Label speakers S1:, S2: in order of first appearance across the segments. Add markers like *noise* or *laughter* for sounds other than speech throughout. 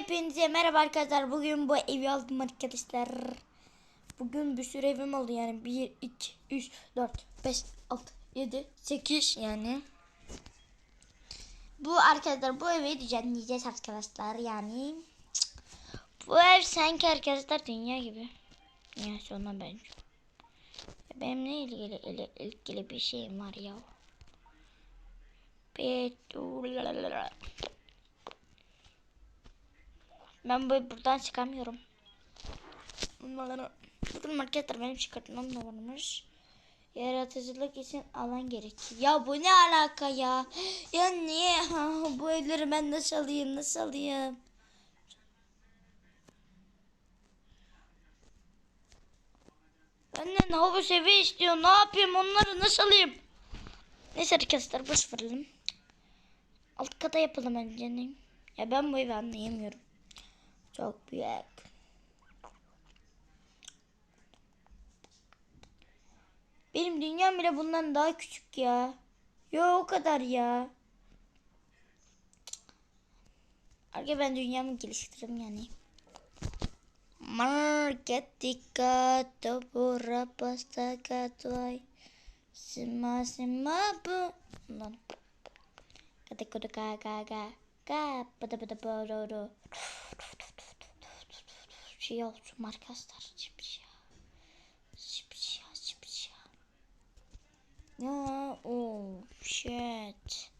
S1: Hepinize merhaba arkadaşlar. Bugün bu evi aldım arkadaşlar. Bugün bir sürü evim oldu yani. 1, 2, 3, 4, 5, 6, 7, 8 yani. Bu arkadaşlar bu evi düzenleyeceğiz arkadaşlar yani. Bu ev sanki arkadaşlar dünya gibi. Ya sonra bence. Benim ne ilgili ilgili, ilgili bir şeyim var ya. Petrol. Ben bu buradan çıkamıyorum. Bugün marketler benim çıkartmam da varmış. Yaratıcılık için alan gerekiyor. Ya bu ne alaka ya? Ya niye? *laughs* Ha, bu evleri ben nasıl alayım? Nasıl alayım? Anne ne havuz evi istiyor? Ne yapayım? Onları nasıl alayım? Neyse arkadaşlar boş verelim. Alt kata yapalım önce. Ya ben bu evi anlayamıyorum. Çok büyük. Benim dünyam bile bundan daha küçük ya. Yo o kadar ya. Arka ben dünyamı geliştiririm yani. Marketika topura pasta katuay. Sima sima bu. Lan. Kata kudu ka ka ka. Ka pada pada pada pada. Şey olsun arkadaşlar. Şipşa. Şipşa şipşa. Ya oh shit.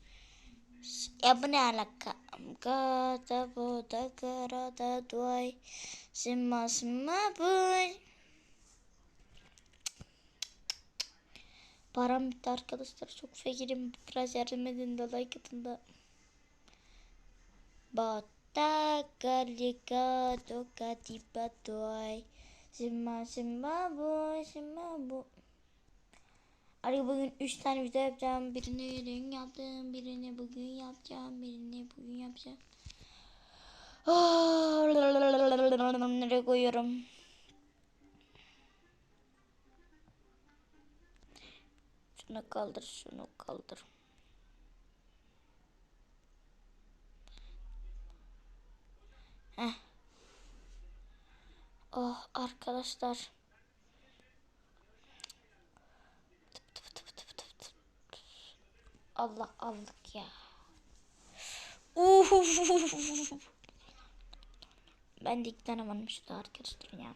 S1: Ya bu ne alaka? Kata bu da kara da duay. Sima sima buy. Param bitti arkadaşlar. Çok fakirim. Biraz yardım edin de like atın da. Bota kalika toka tipa toy. Sima sima boy sima bu. Araya bugün 3 tane video yapacağım. Birini dün yaptım. Birini bugün yapacağım. Birini bugün yapacağım. Nereye koyuyorum? Şunu kaldır, şunu kaldır. Heh. Oh arkadaşlar. Allah aldık ya. Ben de iki tane varmıştı arkadaşlar ya.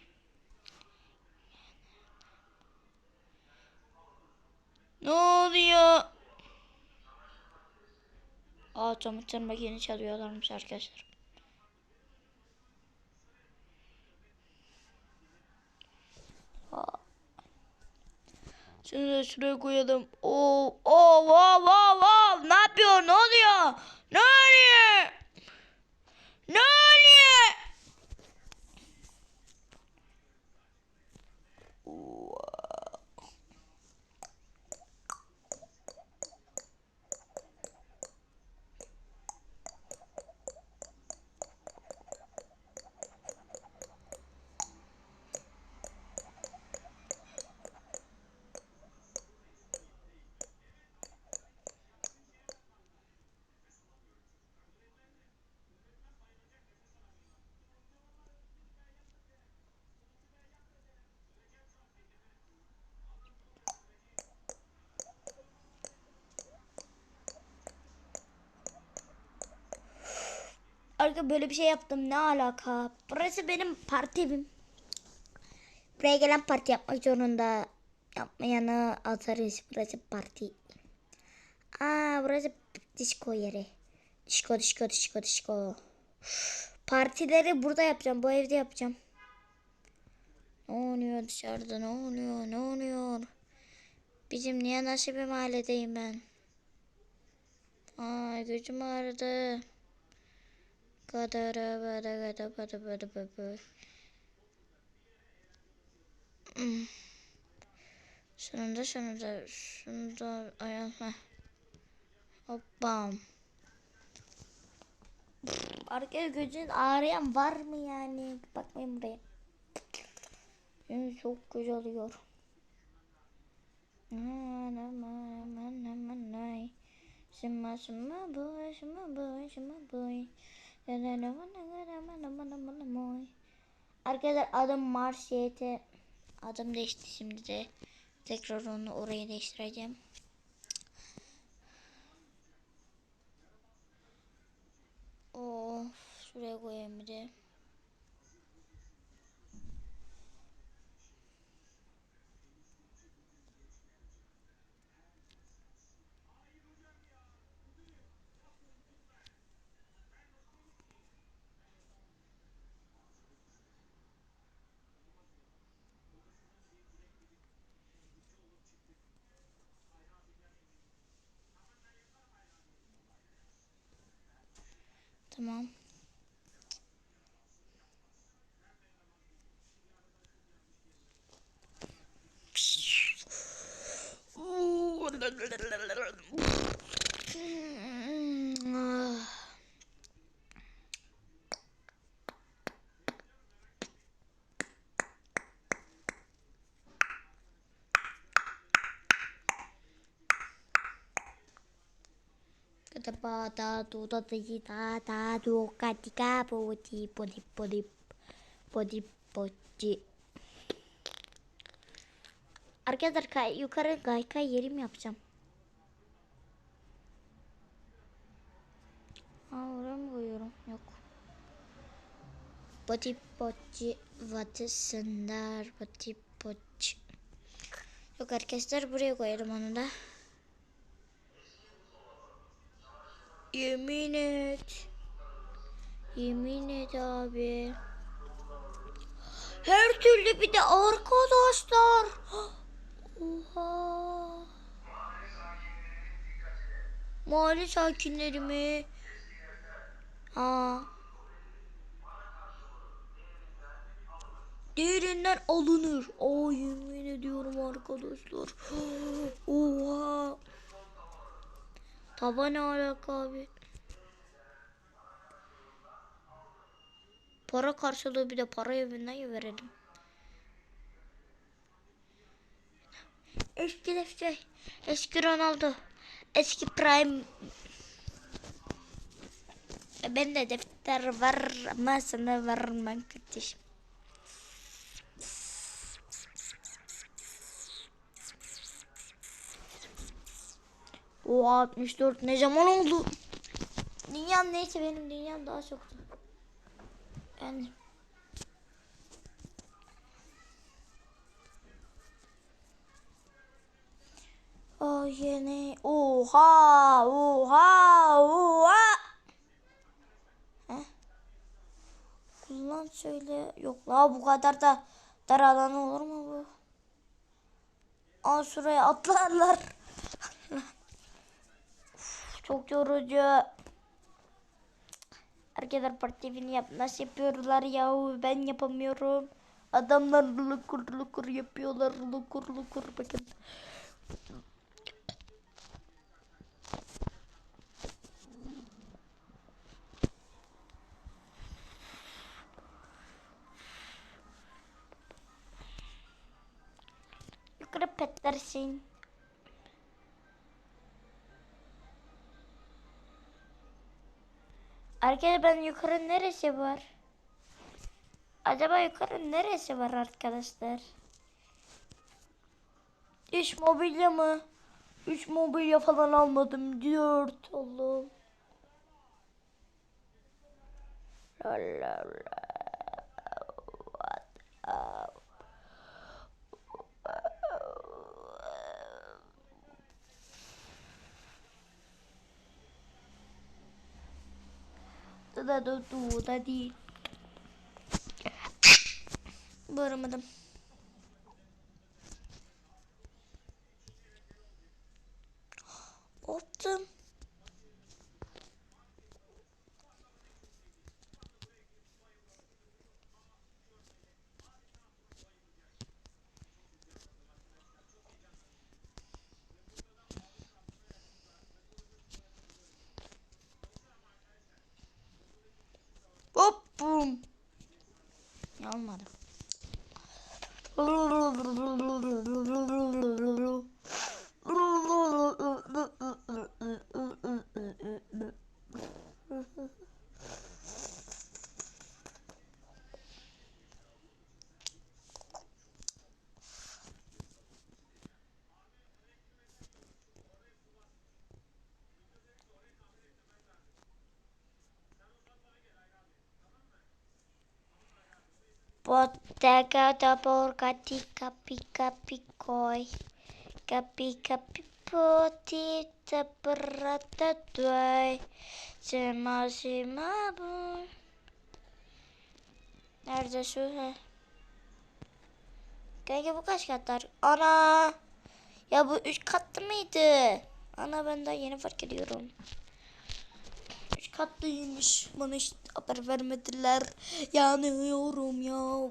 S1: Ne oluyor? Aa çamaşır makine çalıyorlarmış arkadaşlar. Şunu da şuraya koyalım. Oo, oo, wow, wow, wow. Ne yapıyor? Ne oluyor? Ne oluyor? Ne oluyor? Arka böyle bir şey yaptım. Ne alaka? Burası benim parti evim. Buraya gelen parti yapmak zorunda. Yapmayanı atarız. Burası parti. Aa burası disco yeri. Disco disco disco disco. Partileri burada yapacağım. Bu evde yapacağım. Ne oluyor dışarıda? Ne oluyor? Ne oluyor? Bizim niye nasıl bir mahalledeyim ben? Ay gözüm ağrıdı. Sonunda sonunda sonunda ayağım. Hoppam. Arkaya gözün ağrıyan var mı yani? Bakmayın buraya. Yani çok güzel oluyor. Sima sima boy, sima boy, sima boy. Arkadaşlar adım Mars YT. Adım değişti şimdi de. Tekrar onu oraya değiştireceğim. Of şuraya koyayım bir de. Tamam. *laughs* Kata da do da da di da da do ka di ka bo di bo di bo di bo. Arkadaşlar yukarı gayka yerim yapacağım. Ha oraya mı koyuyorum? Yok. Body body vatı sındar body body. Yok arkadaşlar buraya koyarım onu da. Yemin et. Yemin et abi. Her türlü bir de arkadaşlar. Oha. Mahalle sakinleri mi? Ha. Değerinden alınır. Aa yemin ediyorum arkadaşlar. *gasps* Oha. Tava ne alaka abi? Para karşılığı bir de para evinden verelim. Eski defter, eski Ronaldo, eski Prime. Ben de defter var ama sana vermem kardeşim. O 64 ne zaman oldu? Dünyam neyse benim dünyam daha çoktu. Yani O yeni oha oha oha Heh. Kullan söyle yok la bu kadar da dar alanı olur mu bu? Aa şuraya atlarlar. Çok yorucu. Arkadaşlar partifini yap. Nasıl yapıyorlar yahu ben yapamıyorum. Adamlar lukur lukur yapıyorlar lukur lukur bakın. Yukarı petlersin. Arkadaşlar ben yukarı neresi var? Acaba yukarı neresi var arkadaşlar? Üç mobilya mı? Üç mobilya falan almadım. Dört Allah'ım. La la la. Da da da du da değil. Bağıramadım. *gasps* Optum. Bottega da borgati capi capi koi. Capi capi poti da brata duay. Sema sema bu. Nerede şu he? Kanka bu kaç katlar? Ana! Ya bu üç katlı mıydı? Ana ben daha yeni fark ediyorum. Katlıymış. Bana hiç haber vermediler. Yanıyorum ya.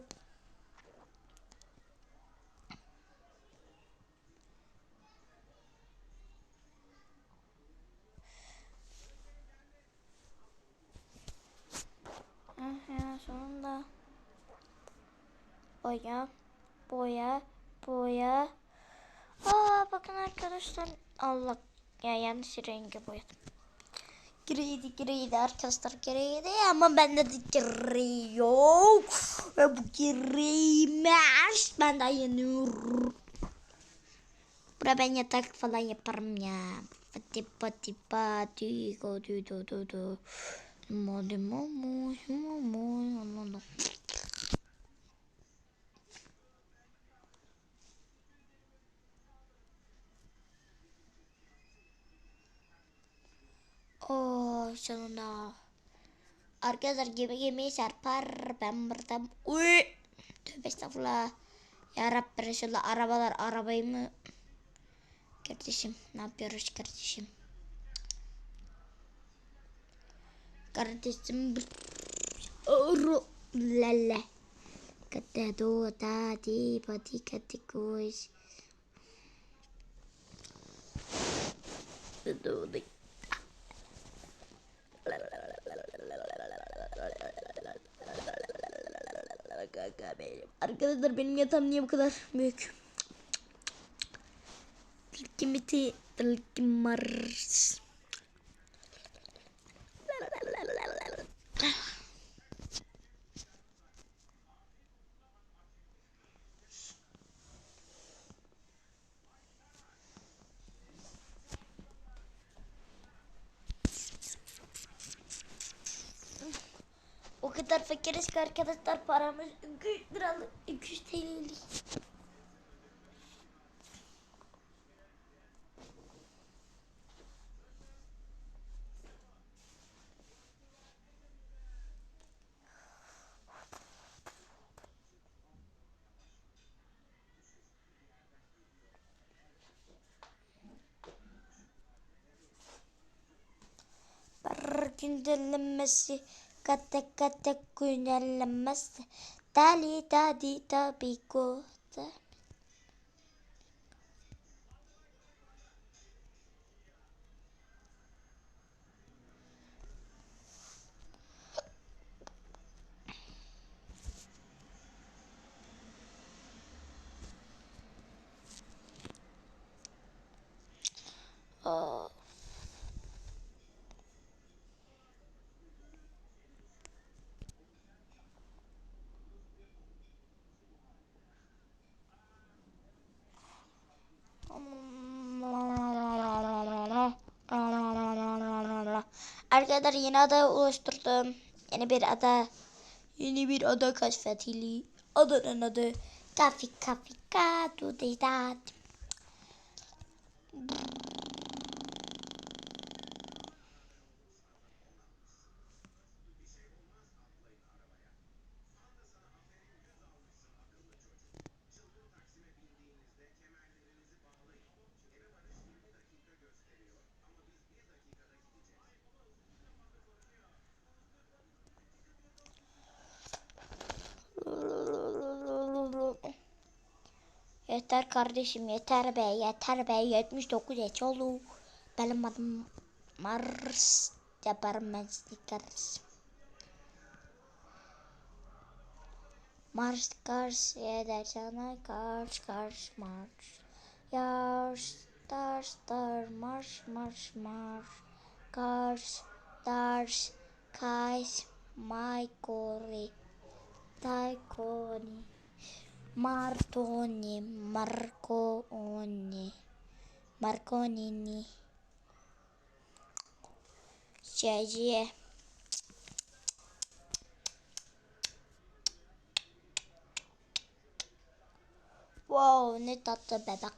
S1: Ah ya sonunda. Boya, boya, boya. Aa bakın arkadaşlar. Allah ya yanlış rengi boyadım. Griydi griydi arkadaşlar griydi ama bende de gri yok. Ve bu griymiş. Ben de yanıyorum. Buraya ben yatak falan yaparım ya. Pati pati pati go do do do do. Sonunda. Arkadaşlar gemi gemiyi çarpar. Ben buradan. Uy. Tövbe estağfurullah. Ya Rabbi Resulallah arabalar arabayı mı? Kardeşim ne yapıyoruz kardeşim? Kardeşim. Lele. Kata do ta di pati kati kuis. Do di. Arkadaşlar benim yatağım niye bu kadar büyük? Tilkimiti Tilkimars. O kadar fakiriz ki arkadaşlar paramız 200 liralık 200 TL'lik. Güncellenmesi kate kate güncellenmesi dali dadi tabi koda. Arkadaşlar yeni ada oluşturdum. Yeni bir ada. Yeni bir ada keşfedildi. Adanın adı Kafi Kafi Kadu Dedat. Yeter kardeşim yeter be yeter be 79 geç oldu. Benim adım Mars yaparım ben kardeşim. Mars Kars eder sana Kars Kars Mars. Yar star star Mars Mars Mars. Kars Stars Kais Maikori Taikoni. Martoni, Marconi, Marconini. Jaji. Eh. Wow, ini tatlı babak,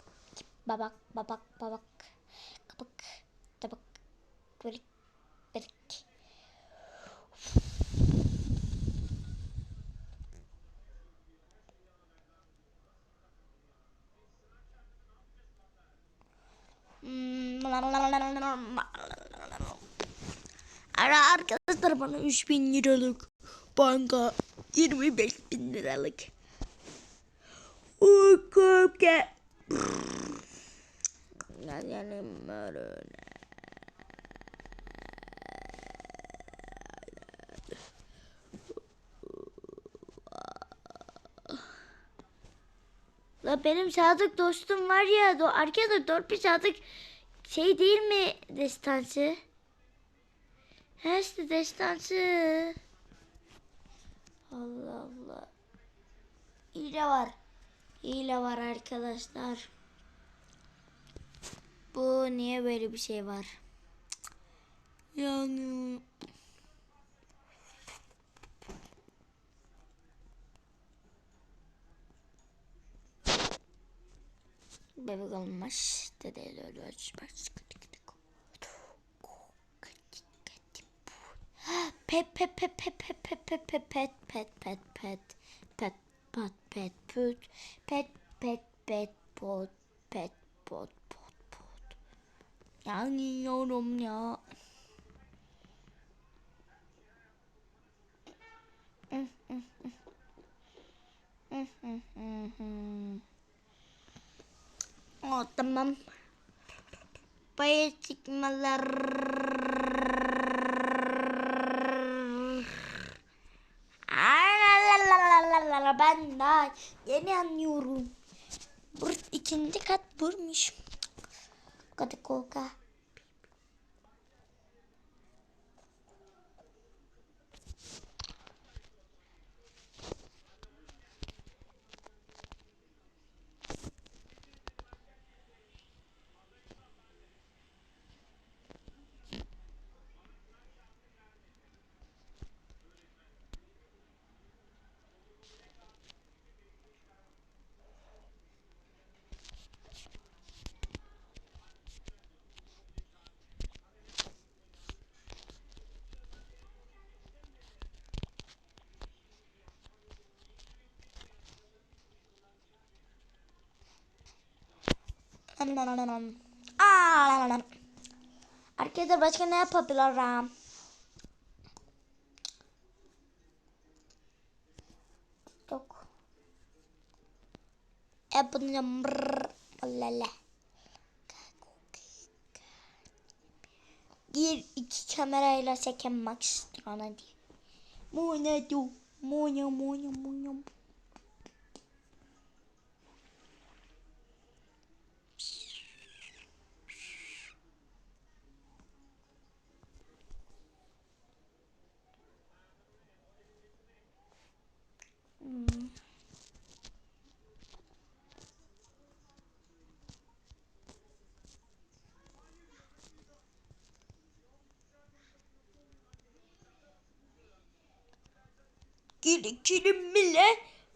S1: Babak, babak, babak. babak, babak, babak, Ara arkadaşlar bana 3000 liralık banka 25 bin liralık. Uykum ke. Gelelim böyle. La benim sadık dostum var ya, do arkadaşlar Dorpi sadık şey değil mi destansı? He işte destansı. Allah Allah. Hile var. Hile var arkadaşlar. Bu niye böyle bir şey var? Yani bebek olmaz. Dede öyle başka Pet pet pet pet pet pet pet pet pet pet pet pet pet pat pet put pet pet pet pot pet pot pot pot yanıyorum ya Oh, tamam. Bayır çıkmalar. Aa, Ben daha yeni anlıyorum. Bur ikinci kat burmuş. Hadi koka. Arkadaşlar başka ne yapabilirim? Yok. Yapacağım. Lala. Bir iki kamerayla çekmek istiyorum hadi. Mona du. Mona mona. Gerekli mile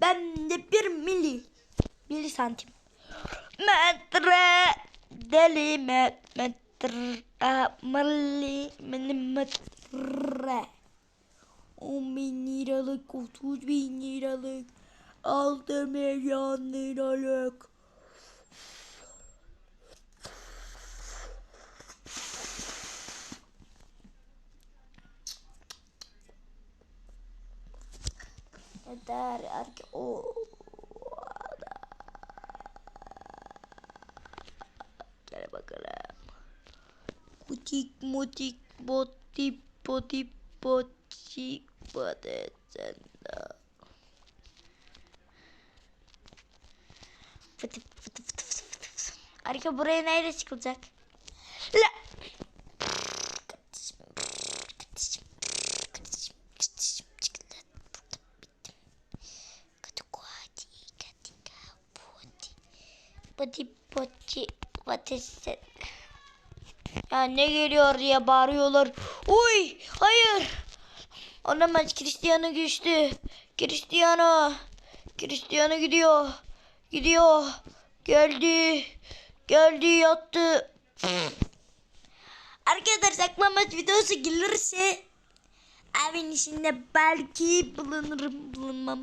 S1: bende bir mili. Bir santim. Metre deli met metre mili milimetre. 10 bin liralık 30 bin liralık 6 milyon liralık. Där är åh. Gel bakalım. Butik mutik botip botip botik badeten da. Fıtı fıtı fıtı fıtı fıtı. Buraya neyle çıkılacak? Ne geliyor diye bağırıyorlar. Uy hayır. Olamaz Cristiano geçti. Cristiano. Cristiano gidiyor. Gidiyor. Geldi. Geldi yattı. Arkadaşlar saklanmaç videosu gelirse evin içinde belki bulunurum bulunmam.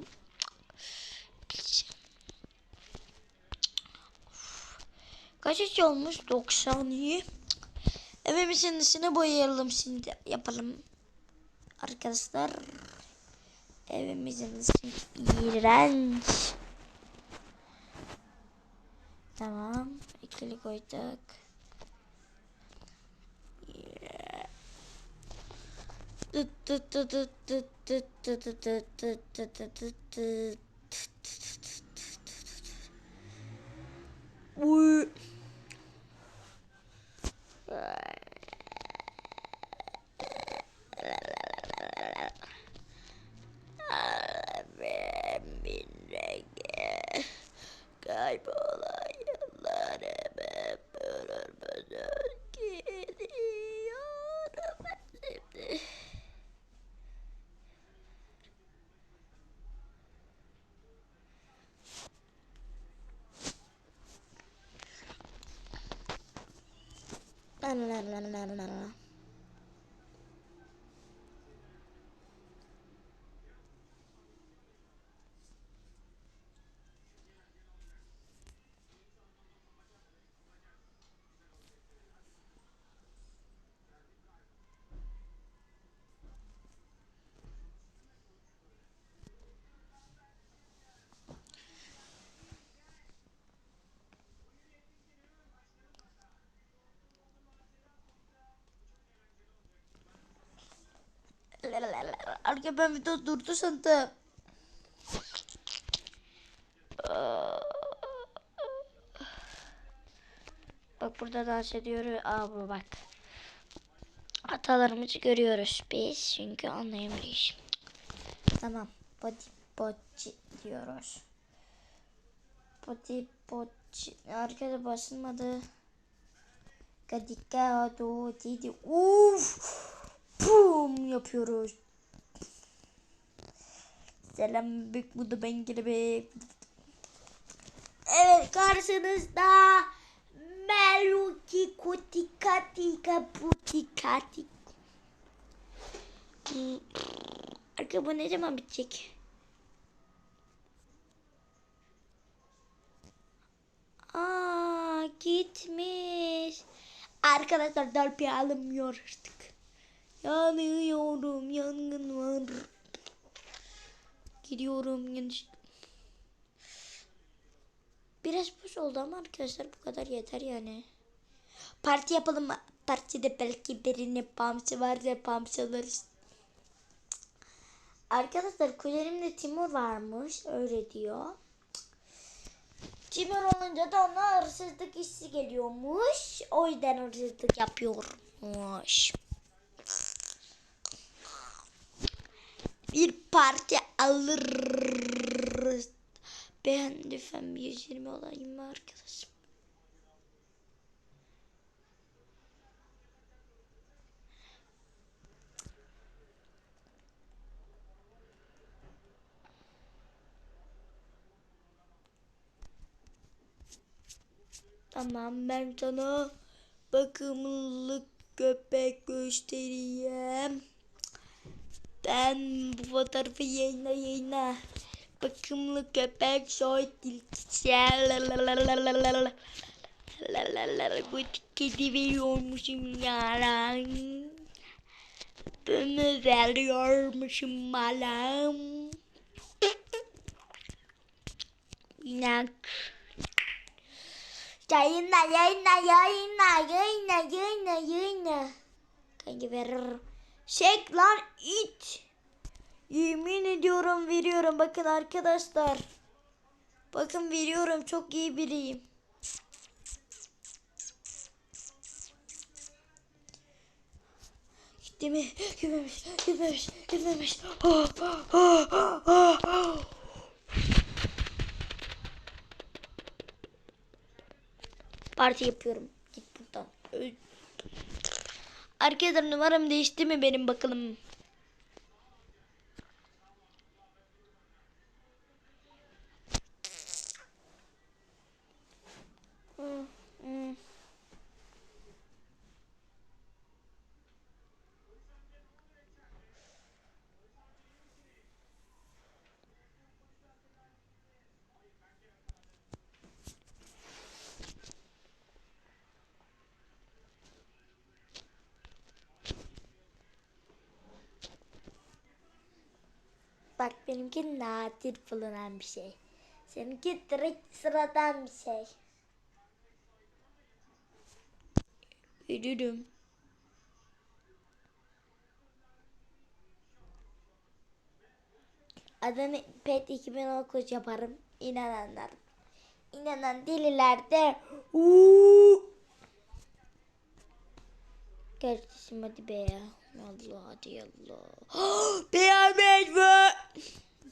S1: Kaç iş olmuş? 90 iyi. Evimizin dışını boyayalım şimdi. Yapalım. Arkadaşlar. Evimizin dışı iğrenç. Tamam. İkili koyduk. ลันลันลันลัน Arka ben video durdu sandım. Bak burada dans ediyoruz. Aa bak. Hatalarımızı görüyoruz biz çünkü anlayamayız. Tamam. Body body diyoruz. Body body. Arkada basılmadı. Kadika do dedi. Uf. Pum yapıyoruz. Selam büyük bu da ben gibi. Evet karşınızda Meluki Kutikati Kaputikati. Hmm. Arka bu ne zaman bitecek? Aa gitmiş. Arkadaşlar darbe alınmıyor artık. Yanıyorum yangın var. Gidiyorum yanlış. Biraz boş oldu ama arkadaşlar bu kadar yeter yani. Parti yapalım mı? Partide belki birinin pamsı varsa pamsı alırız. Arkadaşlar kuzenimde Timur varmış öyle diyor. Timur olunca da ona hırsızlık hissi geliyormuş. O yüzden hırsızlık yapıyormuş. Bir parti alırız. Ben lütfen bir 120 olayım mı arkadaşım? Tamam ben sana bakımlılık köpek göstereyim. Ben bu fotoğrafı yayına yayına. Bakımlı köpek soy tilkisi. Bu kedi veriyormuşum yalan. Bunu veriyormuşum malam. İnak. Yayınla yayınla yayınla yayınla yayınla yayınla. Kanka veririm. Çek lan it. Yemin ediyorum veriyorum. Bakın arkadaşlar. Bakın veriyorum. Çok iyi biriyim. Gitti mi? Gitmemiş. Gitmemiş. Gitmemiş. Oh, oh, oh, oh, oh. Parti yapıyorum. Git buradan. Öl. Arkadaşlar numaram değişti mi benim bakalım. Bak benimki nadir bulunan bir şey. Seninki direkt sıradan bir şey. Yürürüm. Adını PET 2019 yaparım. İnananlar. İnanan deliler de uuu. Kardeşim hadi be ya. Allah hadi Allah. *gasps* Beğenmez mi?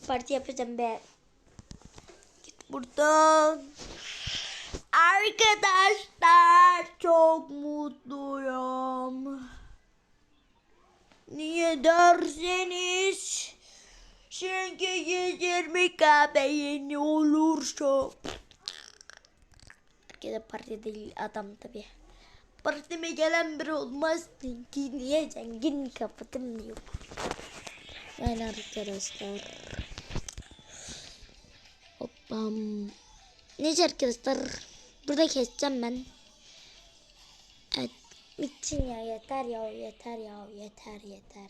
S1: Parti yapacağım be. Git buradan. Arkadaşlar çok mutluyum. Niye derseniz çünkü 120 KB yeni olursa Herkese parti değil adam tabi. Partime gelen biri olmaz ki niye zengin kapatım yok. Yani arkadaşlar. Hoppam. Neyse arkadaşlar. Burada keseceğim ben. Evet. Bitsin ya yeter ya yeter ya yeter yeter.